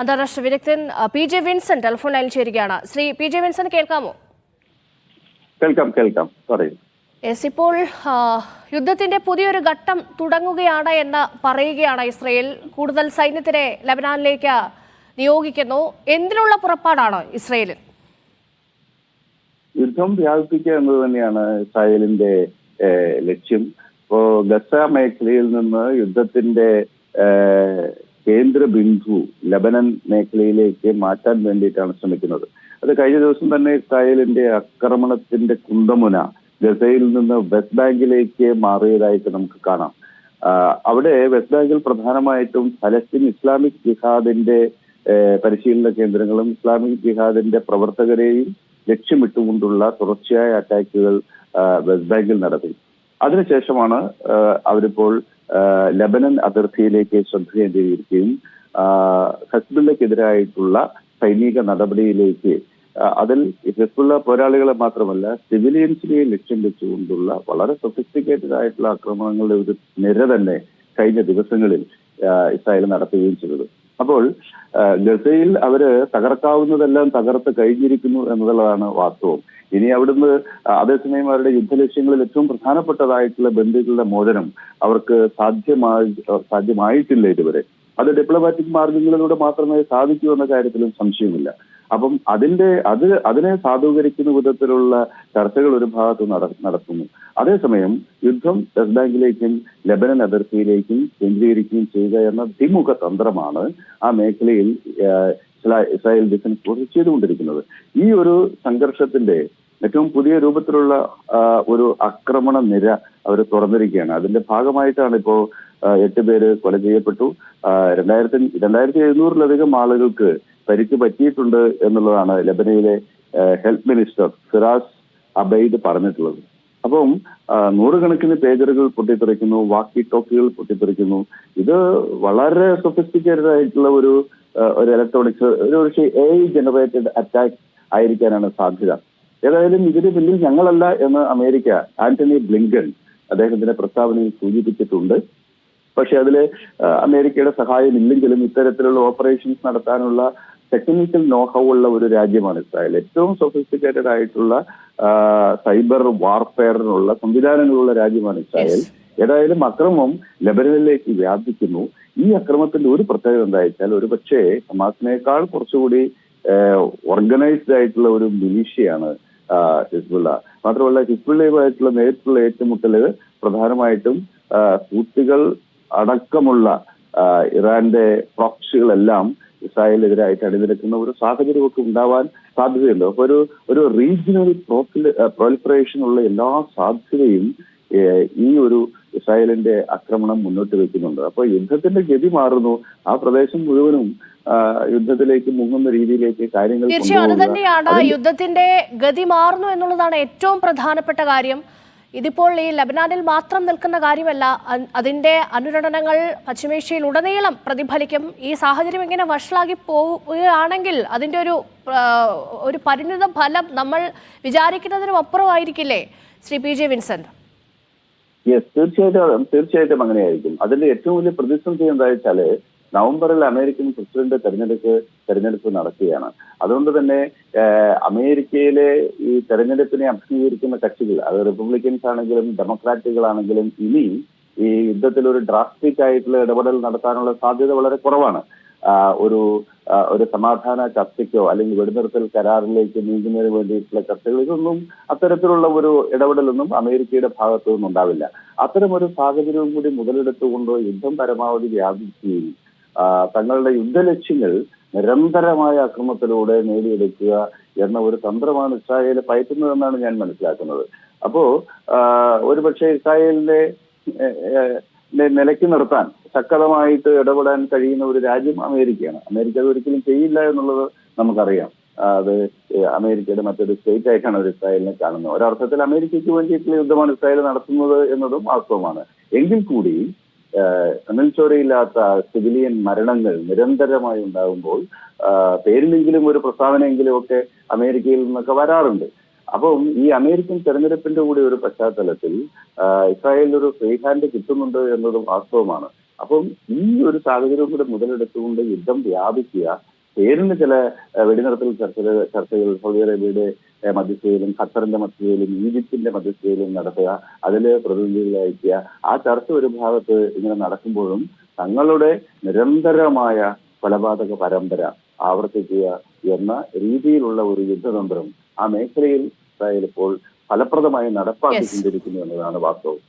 അന്താരാഷ്ട്ര വിദഗ്ധൻ P J Vinson telephone ലൈനിൽ ചേരുകയാണ്. ശ്രീ പി ജെ വിൻസൺ കേൾക്കാമോ? കേൾക്കാം കേൾക്കാം. പറയൂ. യെസ് ഇപ്പോൾ യുദ്ധത്തിന്റെ പുതിയൊരു ഘട്ടം തുടങ്ങുകയാണ് എന്ന് പറയുകയാണ് ഇസ്രയേൽ. കൂടുതൽ സൈന്യത്തിനെ ലബനാനിലേക്ക് നിയോഗിക്കുന്നു. എന്തിനുള്ള പുറപ്പാടാണ് ഇസ്രയേലിൽ യുദ്ധം വ്യാപിപ്പിക്കുക എന്നത് തന്നെയാണ് ഇസ്രായേലിന്റെ ലക്ഷ്യം. ഇപ്പോ ഗസ മേഖലയിൽ നിന്ന് യുദ്ധത്തിന്റെ കേന്ദ്ര ബിന്ദു ലബനൻ മേഖലയിലേക്ക് മാറ്റാൻ വേണ്ടിയിട്ടാണ് ശ്രമിക്കുന്നത്. അത് കഴിഞ്ഞ ദിവസം തന്നെ ഇസ്രായേലിന്റെ ആക്രമണത്തിന്റെ കുന്തമുന ഗസയിൽ നിന്ന് വെസ്റ്റ് ബാങ്കിലേക്ക് മാറിയതായിട്ട് നമുക്ക് കാണാം. അവിടെ വെസ്റ്റ് ബാങ്കിൽ പ്രധാനമായിട്ടും ഫലസ്തീൻ ഇസ്ലാമിക് ജിഹാദിന്റെ പരിശീലന കേന്ദ്രങ്ങളും ഇസ്ലാമിക് ജിഹാദിന്റെ പ്രവർത്തകരെയും ലക്ഷ്യമിട്ടുകൊണ്ടുള്ള തുടർച്ചയായ അറ്റാക്കുകൾ വെസ്റ്റ് ബാങ്കിൽ നടത്തി. അതിനുശേഷമാണ് അവരിപ്പോൾ ലബനൻ അതിർത്തിയിലേക്ക് ശ്രദ്ധ കേന്ദ്രീകരിക്കുകയും ഹസ്ബുള്ളക്കെതിരായിട്ടുള്ള സൈനിക നടപടിയിലേക്ക് അതിൽ ഹിസ്ബുള്ള പോരാളികളെ മാത്രമല്ല സിവിലിയൻസിനെ ലക്ഷ്യം വെച്ചുകൊണ്ടുള്ള വളരെ സൊഫിസ്റ്റിക്കേറ്റഡ് ആയിട്ടുള്ള ആക്രമണങ്ങളുടെ ഒരു നിര തന്നെ കഴിഞ്ഞ ദിവസങ്ങളിൽ ഇസ്രായേൽ നടത്തുകയും ചെയ്തത്. അപ്പോൾ ഗസയിൽ അവർ തകർക്കാവുന്നതെല്ലാം തകർത്ത് കഴിഞ്ഞിരിക്കുന്നു എന്നുള്ളതാണ് വാസ്തവം. ഇനി അവിടുന്ന് അതേസമയം അവരുടെ യുദ്ധലക്ഷ്യങ്ങളിൽ ഏറ്റവും പ്രധാനപ്പെട്ടതായിട്ടുള്ള ബന്ധുക്കളുടെ മോചനം അവർക്ക് സാധ്യമായി സാധ്യമായിട്ടില്ല ഇതുവരെ. അത് ഡിപ്ലോമാറ്റിക് മാർഗങ്ങളിലൂടെ മാത്രമേ സാധിക്കൂ എന്ന കാര്യത്തിലും സംശയമില്ല. അപ്പം അതിന്റെ അത് അതിനെ സാധൂകരിക്കുന്ന വിധത്തിലുള്ള ചർച്ചകൾ ഒരു ഭാഗത്ത് നടത്തുന്നു. അതേസമയം യുദ്ധം വെസ്റ്റ് ബാങ്കിലേക്കും ലബനൻ അതിർത്തിയിലേക്കും കേന്ദ്രീകരിക്കുകയും ചെയ്യുക എന്ന ദ്വിമുഖ തന്ത്രമാണ് ആ മേഖലയിൽ ഇസ്രായേൽ ഡിഫൻസ് ഫോഴ്സ് ചെയ്തുകൊണ്ടിരിക്കുന്നത്. ഈ ഒരു സംഘർഷത്തിന്റെ ഏറ്റവും പുതിയ രൂപത്തിലുള്ള ഒരു ആക്രമണ നിര അവർ തുറന്നിരിക്കുകയാണ്. അതിന്റെ ഭാഗമായിട്ടാണ് ഇപ്പോ എട്ട് പേര് കൊല ചെയ്യപ്പെട്ടു. രണ്ടായിരത്തി രണ്ടായിരത്തി എഴുന്നൂറിലധികം ആളുകൾക്ക് പരിക്ക് പറ്റിയിട്ടുണ്ട് എന്നുള്ളതാണ് ലബനയിലെ ഹെൽത്ത് മിനിസ്റ്റർ സിറാസ് അബൈദ് പറഞ്ഞിട്ടുള്ളത്. അപ്പം നൂറുകണക്കിന് പേജറുകൾ പൊട്ടിത്തെറിക്കുന്നു വാക്കി ടോക്കുകൾ പൊട്ടിത്തെറിക്കുന്നു. ഇത് വളരെ സൊഫിസ്റ്റിക്കേറ്റഡ് ആയിട്ടുള്ള ഒരു ഒരു ഇലക്ട്രോണിക്സ് ഒരു പക്ഷേ എ ജനറേറ്റഡ് അറ്റാക്ക് ആയിരിക്കാനാണ് സാധ്യത. ഏതായാലും ഇതിന് പിന്നിൽ ഞങ്ങളല്ല എന്ന് അമേരിക്ക ആന്റണി ബ്ലിങ്കൺ അദ്ദേഹത്തിന്റെ പ്രസ്താവനയിൽ സൂചിപ്പിച്ചിട്ടുണ്ട്. പക്ഷെ അതിൽ അമേരിക്കയുടെ സഹായം ഇല്ലെങ്കിലും ഇത്തരത്തിലുള്ള ഓപ്പറേഷൻസ് നടത്താനുള്ള ടെക്നിക്കൽ നോഹൗ ഉള്ള ഒരു രാജ്യമാണ് ഇസ്രായേൽ. ഏറ്റവും സൊഫിസ്റ്റിക്കേറ്റഡ് ആയിട്ടുള്ള സൈബർ വാർഫെയറിനുള്ള സംവിധാനങ്ങളുള്ള രാജ്യമാണ് ഇസ്രായേൽ. ഏതായാലും അക്രമം ലബനനിലേക്ക് വ്യാപിക്കുന്നു. ഈ അക്രമത്തിന്റെ ഒരു പ്രത്യേകത എന്താ വെച്ചാൽ ഒരു പക്ഷേ ഹമാസിനേക്കാൾ കുറച്ചുകൂടി ഓർഗനൈസ്ഡ് ആയിട്ടുള്ള ഒരു മിലീഷ്യയാണ് ഹിസ്ബുള്ള. മാത്രമല്ല ഹിസ്ബുള്ളയുമായിട്ടുള്ള നേരിട്ടുള്ള ഏറ്റുമുട്ടൽ പ്രധാനമായിട്ടും ഹൂത്തികൾ അടക്കമുള്ള ഇറാന്റെ പ്രോക്സികളെല്ലാം ഇസ്രായേലിനെതിരായിട്ട് അണിനിരക്കുന്ന ഒരു സാഹചര്യമൊക്കെ ഉണ്ടാവാൻ സാധ്യതയുണ്ട്. അപ്പൊ ഒരു ഒരു റീജിയണൽ പ്രോലിഫറേഷൻ ഉള്ള എല്ലാ സാധ്യതയും ഈ ഒരു ഇസ്രായേലിന്റെ ആക്രമണം മുന്നോട്ട് വെക്കുന്നുണ്ട്. അപ്പൊ യുദ്ധത്തിന്റെ ഗതി മാറുന്നു. ആ പ്രദേശം മുഴുവനും യുദ്ധത്തിലേക്ക് മുങ്ങുന്ന രീതിയിലേക്ക് കാര്യങ്ങൾ തീർച്ചയായും അത്. തന്നെയാണ്. യുദ്ധത്തിന്റെ ഗതി മാറുന്നു എന്നുള്ളതാണ് ഏറ്റവും പ്രധാനപ്പെട്ട കാര്യം. ഇതിപ്പോൾ ഈ ലബനാനിൽ മാത്രം നിൽക്കുന്ന കാര്യമല്ല അതിന്റെ അനുരണനങ്ങൾ പശ്ചിമേഷ്യയിൽ ഉടനീളം പ്രതിഫലിക്കും. ഈ സാഹചര്യം ഇങ്ങനെ വഷളാകി പോവുകയാണെങ്കിൽ അതിന്റെ ഒരു ഒരു പരിണിത ഫലം നമ്മൾ വിചാരിക്കുന്നതിനും അപ്പുറമായിരിക്കില്ലേ? Shri P J Vincent. Yes തീർച്ചയായിട്ടും തീർച്ചയായിട്ടും അങ്ങനെയായിരിക്കും. അതിന്റെ ഏറ്റവും വലിയ പ്രതിസന്ധി എന്താ വെച്ചാൽ നവംബറിൽ അമേരിക്കൻ പ്രസിഡന്റ് തെരഞ്ഞെടുപ്പ് തെരഞ്ഞെടുപ്പ് നടക്കുകയാണ്. അതുകൊണ്ട് തന്നെ അമേരിക്കയിലെ ഈ തെരഞ്ഞെടുപ്പിനെ അഭിമുഖീകരിക്കുന്ന കക്ഷികൾ അത് റിപ്പബ്ലിക്കൻസ് ആണെങ്കിലും ഡെമോക്രാറ്റുകളാണെങ്കിലും ഇനി ഈ യുദ്ധത്തിൽ ഒരു ഡ്രാസ്റ്റിക് ആയിട്ടുള്ള ഇടപെടൽ നടത്താനുള്ള സാധ്യത വളരെ കുറവാണ്. ഒരു ഒരു സമാധാന ചർച്ചയ്ക്കോ അല്ലെങ്കിൽ വെടിനിർത്തൽ കരാറിലേക്ക് നീങ്ങുന്നതിന് വേണ്ടിയിട്ടുള്ള ചർച്ചകൾ ഇതൊന്നും അത്തരത്തിലുള്ള ഒരു ഇടപെടലൊന്നും അമേരിക്കയുടെ ഭാഗത്തു നിന്നുണ്ടാവില്ല. അത്തരം ഒരു സാഹചര്യവും കൂടി മുതലെടുത്തുകൊണ്ട് യുദ്ധം പരമാവധി വ്യാപിക്കുകയും തങ്ങളുടെ യുദ്ധലക്ഷ്യങ്ങൾ നിരന്തരമായ അക്രമത്തിലൂടെ നേടിയെടുക്കുക എന്ന ഒരു തന്ത്രമാണ് ഇസ്രായേൽ പയറ്റുന്നതെന്നാണ് ഞാൻ മനസ്സിലാക്കുന്നത്. അപ്പോ ഒരു ഒരുപക്ഷെ ഇസ്രായേലിനെ ഏഹ്, ഏഹ്, നെ- നിലയ്ക്ക് നിർത്താൻ ശക്തമായിട്ട് ഇടപെടാൻ കഴിയുന്ന ഒരു രാജ്യം അമേരിക്കയാണ്. അമേരിക്ക അത് ഒരിക്കലും ചെയ്യില്ല എന്നുള്ളത് നമുക്കറിയാം. അത് അമേരിക്കയുടെ മറ്റൊരു സ്റ്റേറ്റ് ആയിട്ടാണ് അവർ ഇസ്രായേലിനെ കാണുന്നത്. ഒരർത്ഥത്തിൽ അമേരിക്കയ്ക്ക് വേണ്ടിയിട്ടുള്ള യുദ്ധമാണ് ഇസ്രായേൽ നടത്തുന്നത് എന്നതും വാസ്തവമാണ്. എങ്കിൽ കൂടി ഏഹ്, കണ്ണൽച്ചോരയില്ലാത്ത സിവിലിയൻ മരണങ്ങൾ നിരന്തരമായി ഉണ്ടാകുമ്പോൾ പേരിലെങ്കിലും ഒരു പ്രസ്താവനയെങ്കിലും ഒക്കെ അമേരിക്കയിൽ നിന്നൊക്കെ വരാറുണ്ട്. അപ്പം ഈ അമേരിക്കൻ തെരഞ്ഞെടുപ്പിന്റെ കൂടി ഒരു പശ്ചാത്തലത്തിൽ ഇസ്രായേലിൽ ഒരു ഫ്രീ ഹാൻഡ് കിട്ടുന്നുണ്ട് എന്നതും വാസ്തവമാണ്. അപ്പം ഈ ഒരു സാഹചര്യം കൂടെ മുതലെടുത്തുകൊണ്ട് യുദ്ധം വ്യാപിക്കുക പേരിന് ചില വെടിനിർത്തൽ ചർച്ചകൾ ചർച്ചകൾ സൗദി അറേബ്യയുടെ മധ്യസ്ഥയിലും ഖത്തറിന്റെ മധ്യസ്ഥയിലും ഈജിപ്തിന്റെ മധ്യസ്ഥയിലും നടത്തുക അതിൽ പ്രതിനിധികളെ അയക്കുക ആ ചർച്ച ഒരു ഭാഗത്ത് ഇങ്ങനെ നടക്കുമ്പോഴും തങ്ങളുടെ നിരന്തരമായ കൊലപാതക പരമ്പര ആവർത്തിക്കുക എന്ന രീതിയിലുള്ള ഒരു യുദ്ധതന്ത്രം ആ മേഖലയിൽ ഇസ്രായേൽ ഇപ്പോൾ ഫലപ്രദമായി നടപ്പാക്കിക്കൊണ്ടിരിക്കുന്നു എന്നതാണ് വാസ്തവം.